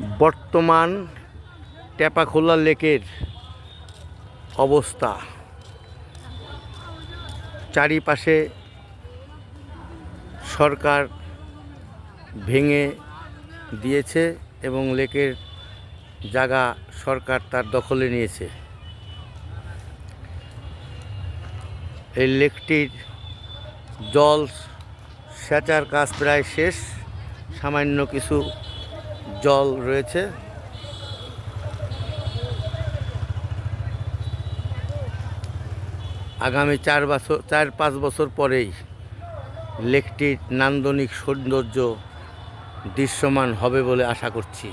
বর্তমান টেপাখোলা লেকের অবস্থা। চারিপাশে সরকার ভেঙে দিয়েছে এবং লেকের জায়গা সরকার তার দখলে নিয়েছে। এই লেকটির জল সেচার কাজ প্রায় শেষ, সামান্য কিছু জল রয়েছে। আগামী চার বছর, চার পাঁচ বছর পরেই লেকটির নান্দনিক সৌন্দর্য দৃশ্যমান হবে বলে আশা করছি।